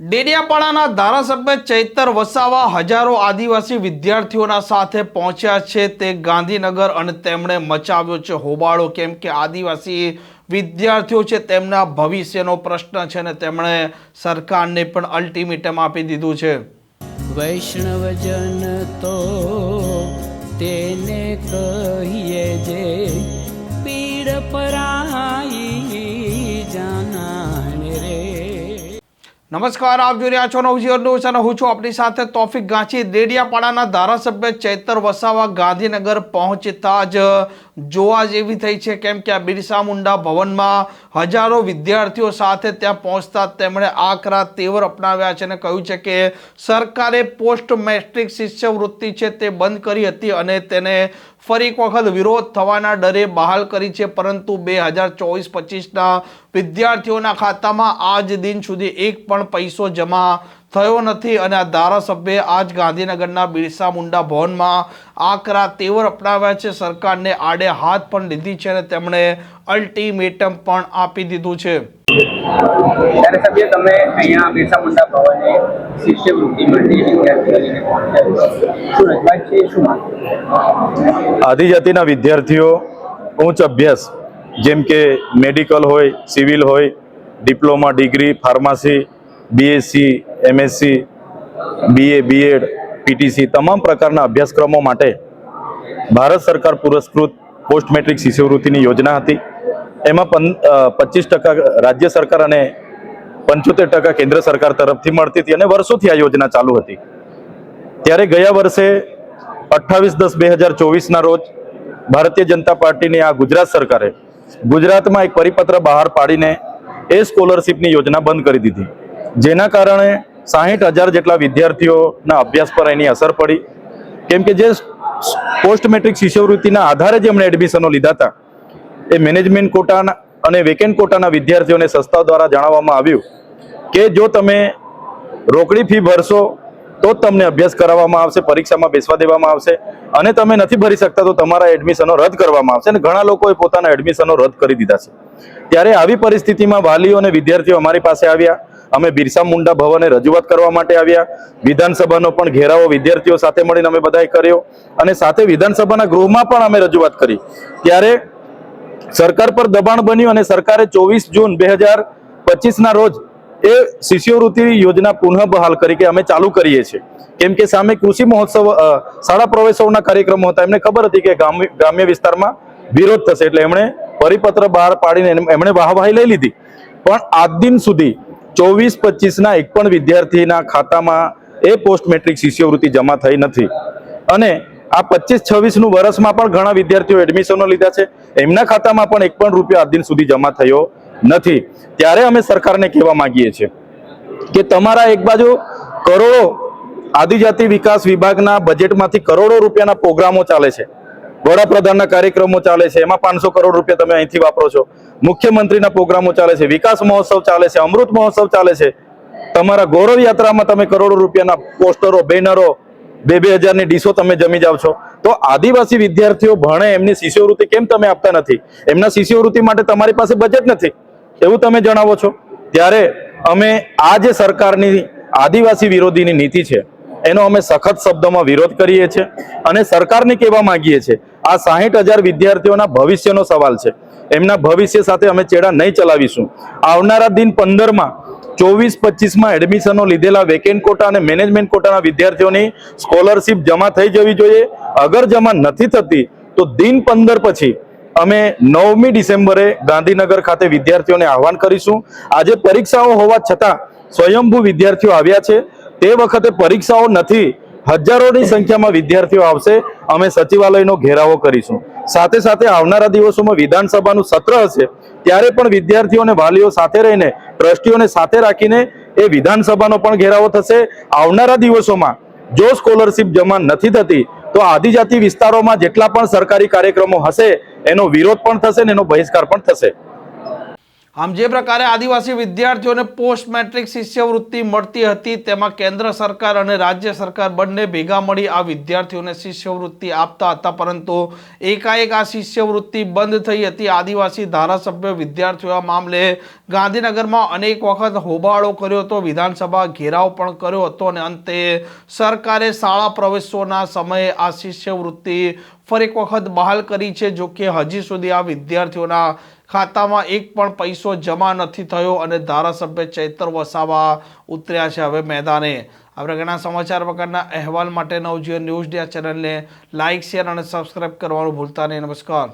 ડેડિયાપાડાના ધારાસભ્ય ચૈતર વસાવા હજારો આદિવાસી વિદ્યાર્થીઓના સાથે પહોંચ્યા છે. તે ગાંધીનગર અને તેમણે મચાવ્યો છે. હોબાળો, કેમ કે આદિવાસી વિદ્યાર્થીઓ છે, તેમના ભવિષ્યનો પ્રશ્ન છે અને તેમણે સરકારને પણ અલ્ટિમેટમ આપી દીધું છે. વૈષ્ણવજન તો તેને કહીએ નમસ્કાર, આપ જોઈ રહ્યા છો નવજીવન ન્યૂઝ અને હું છું આપણી સાથે તોફિક ગાંચી. દેડિયાપાડાના ધારાસભ્ય ચૈતર વસાવા ગાંધીનગર પહોંચતા જ જોવા જેવી થઈ છે. કેમ કે આ બિરસા મુંડા ભવનમાં હજારો વિદ્યાર્થીઓ સાથે ત્યાં પહોંચતા તેમણે આકરા તેવર અપનાવ્યા છે અને કહ્યું છે કે સરકારે પોસ્ટ મેટ્રિક શિષ્યવૃત્તિ છે તે બંધ કરી હતી અને તેને ફરી એક વખત વિરોધ થવાના ડરે બહાલ કરી છે, પરંતુ બે હજાર ચોવીસ પચીસના વિદ્યાર્થીઓના ખાતામાં આજ દિન સુધી એક પણ પૈસો જમા થયો નથી અને આ ધારાસભ્યે આજ ગાંધીનગરના બિરસા મુંડા ભવનમાં આકરા તેવર અપનાવ્યા છે. સરકારને આડે હાથ પણ લીધી છે અને તેમણે અલ્ટિમેટમ પણ આપી દીધું છે. ત્યારે તમે અહીંયા બિરસા મુંડા ભવને શિષ્યવૃત્તિ માટે વિદ્યાર્થીઓ લઈને પહોંચ્યા છો શું રજૂઆત છે? શું આદિજાતિના વિદ્યાર્થીઓ ઉચ્ચ અભ્યાસ જેમ કે મેડિકલ હોય સિવિલ હોય diploma degree pharmacy BSc MSc BA BEd PTC તમામ પ્રકારના અભ્યાસક્રમો માટે ભારત સરકાર પુરસ્કૃત પોસ્ટ મેટ્રિક શિષ્યવૃત્તિની યોજના હતી. એમાં પં પચીસ ટકા રાજ્ય સરકાર અને પંચોતેર ટકા કેન્દ્ર સરકાર તરફથી મળતી હતી અને વર્ષોથી આ યોજના ચાલુ હતી. ત્યારે ગયા વર્ષે અઠ્ઠાવીસ દસ બે હજાર ચોવીસના રોજ ભારતીય જનતા પાર્ટીની આ ગુજરાત સરકારે ગુજરાતમાં એક પરિપત્ર બહાર પાડીને એ સ્કોલરશીપની યોજના બંધ કરી દીધી. જેના કારણે સાહીઠ હજાર જેટલા વિદ્યાર્થીઓના અભ્યાસ પર એની અસર પડી. કેમ કે જે પોસ્ટ મેટ્રિક શિષ્યવૃત્તિના આધારે જેમણે એડમિશનો લીધા હતા. એ મેનેજમેન્ટ કોટાના અને વેકેન્ટ કોટાના વિદ્યાર્થીઓને સંસ્થા દ્વારા જણાવવામાં આવ્યું કે જો તમે રોકડી ફી ભરશો, તો જ તમને અભ્યાસ કરાવવામાં આવશે, પરીક્ષામાં બેસવા દેવામાં આવશે અને તમે નથી ભરી શકતા, તો તમારા એડમિશનો રદ કરવામાં આવશે અને ઘણા લોકોએ પોતાના એડમિશનો રદ કરી દીધા છે. ત્યારે આવી પરિસ્થિતિમાં વાલીઓ અને વિદ્યાર્થીઓ અમારી પાસે આવ્યા. અમે બિરસા મુંડા ભવને રજૂઆત કરવા માટે આવ્યા. વિધાનસભાનો પણ ઘેરાવો વિદ્યાર્થીઓ સાથે મળીને અમે બધાએ કર્યો અને સાથે વિધાનસભાના ગૃહમાં પણ અમે રજૂઆત કરી. ત્યારે સરકાર પર દબાણ બન્યું અને સરકારે ચોવીસ જૂન બે હજાર પચીસના રોજ એ શિષ્યવૃત્તિ યોજના પુનઃ બહાલ કરી કે અમે ચાલુ કરીએ છીએ. કેમ કે સામે કૃષિ મહોત્સવ શાળા પ્રવેશોના કાર્યક્રમો હતા. એમને ખબર હતી કે ગ્રામ્ય વિસ્તારમાં વિરોધ થશે એટલે એમણે પરિપત્ર બહાર પાડીને એમ- એમણે વાહવાહી લઈ લીધી. પણ આજ દિન સુધી ચોવીસ પચીસના એક પણ વિદ્યાર્થીના ખાતામાં એ પોસ્ટ મેટ્રિક શિષ્યવૃત્તિ જમા થઈ નથી. અને આ પચીસ છવ્વીસનું વર્ષમાં પણ ઘણા વિદ્યાર્થીઓ એડમિશનો લીધા છે. એમના ખાતામાં પણ એક પણ રૂપિયો આજ સુધી જમા થયો નથી. ત્યારે અમે સરકારને કહેવા માંગીએ છીએ કે તમારા એક બાજુ કરોડો આદિજાતિ વિકાસ વિભાગના બજેટમાંથી કરોડો રૂપિયાના પ્રોગ્રામો ચાલે છે. વડાપ્રધાનના કાર્યક્રમો ચાલે છે. એમાં પાંચસો કરોડ રૂપિયા તમે અહીંથી વાપરો છો. મુખ્યમંત્રીના પ્રોગ્રામો ચાલે છે. વિકાસ મહોત્સવ ચાલે છે. અમૃત મહોત્સવ ચાલે છે. તમારા ગૌરવ યાત્રામાં તમે કરોડો રૂપિયાના પોસ્ટરો, બેનરો બે બે હજારની ડીશો તમે જમી જાવ છો. તો આદિવાસી વિદ્યાર્થીઓ ભણે એમની શિષ્યવૃત્તિ કેમ તમે આપતા નથી? એમના શિષ્યવૃત્તિ માટે તમારી પાસે બજેટ નથી. એવું તમે જણાવો છો? ત્યારે અમે આ જે સરકારની આદિવાસી વિરોધીની નીતિ છે, એનો અમે સખત શબ્દોમાં વિરોધ કરીએ છીએ અને સરકારને કહેવા માંગીએ છીએ, આ સાહીઠ હજાર વિદ્યાર્થીઓના ભવિષ્યનો સવાલ છે. એમના ભવિષ્ય સાથે અમે ચેડા નહીં ચલાવીશું. આવનારા દિન પંદરમાં ચોવીસ પચીસમાં એડમિશનો લીધેલા વેકેન્ટ કોટા અને મેનેજમેન્ટ કોટાના વિદ્યાર્થીઓની સ્કોલરશિપ જમા થઈ જવી જોઈએ. અગર જમા નથી થતી, તો દિન પંદર પછી અમે નવમી ડિસેમ્બરે ગાંધીનગર ખાતે વિદ્યાર્થીઓને આહવાન કરીશું. આજે પરીક્ષાઓ હોવા છતાં સ્વયંભૂ વિદ્યાર્થીઓ આવ્યા છે. તે વખતે પરીક્ષાઓ નથી હજારોની સંખ્યામાં વિદ્યાર્થીઓ આવશે. અમે સચિવાલયનો ઘેરાવો કરીશું. સાથે સાથે આવનારા દિવસોમાં વિધાનસભાનું સત્ર હશે. ત્યારે પણ વિદ્યાર્થીઓ અને વાલીઓ સાથે રહીને, ટ્રસ્ટીઓને સાથે રાખીને એ વિધાનસભાનો પણ ઘેરાવો થશે. આવનારા દિવસોમાં જો સ્કોલરશિપ જમા નથી થતી, તો આદિજાતિ વિસ્તારોમાં જેટલા પણ સરકારી કાર્યક્રમો હશે, એનો વિરોધ પણ થશે ને એનો બહિષ્કાર પણ થશે. આમ જે પ્રકારે આદિવાસી વિદ્યાર્થીઓને પોસ્ટ મેટ્રિક શિષ્યવૃત્તિ મળતી હતી, તેમાં કેન્દ્ર સરકાર અને રાજ્ય સરકાર બંને ભેગા મળી આ વિદ્યાર્થીઓને શિષ્યવૃત્તિ આપતા હતા. પરંતુ એકાએક આ શિષ્યવૃત્તિ બંધ થઈ હતી. આદિવાસી ધારાસભ્ય વિદ્યાર્થીઓ મામલે ગાંધીનગરમાં અનેક વખત હોબાળો કર્યો હતો. વિધાનસભા ઘેરાવ પણ કર્યો હતો અને અંતે સરકારે શાળા પ્રવેશોના સમયે આ શિષ્યવૃત્તિ ફરી એક વખત બહાલ કરી છે, જો કે હજી સુધી આ વિદ્યાર્થીઓના ખાતામાં એક પણ પૈસો જમા નથી થયો અને ધારાસભ્ય ચૈતર વસાવા ઉતર્યા છે હવે મેદાને. આપણે ઘણા સમાચાર પ્રકારના અહેવાલ માટે નવજીવન ન્યૂઝ ડે ચેનલને લાઇક શેર અને સબસ્ક્રાઈબ કરવાનું ભૂલતા નહીં. નમસ્કાર.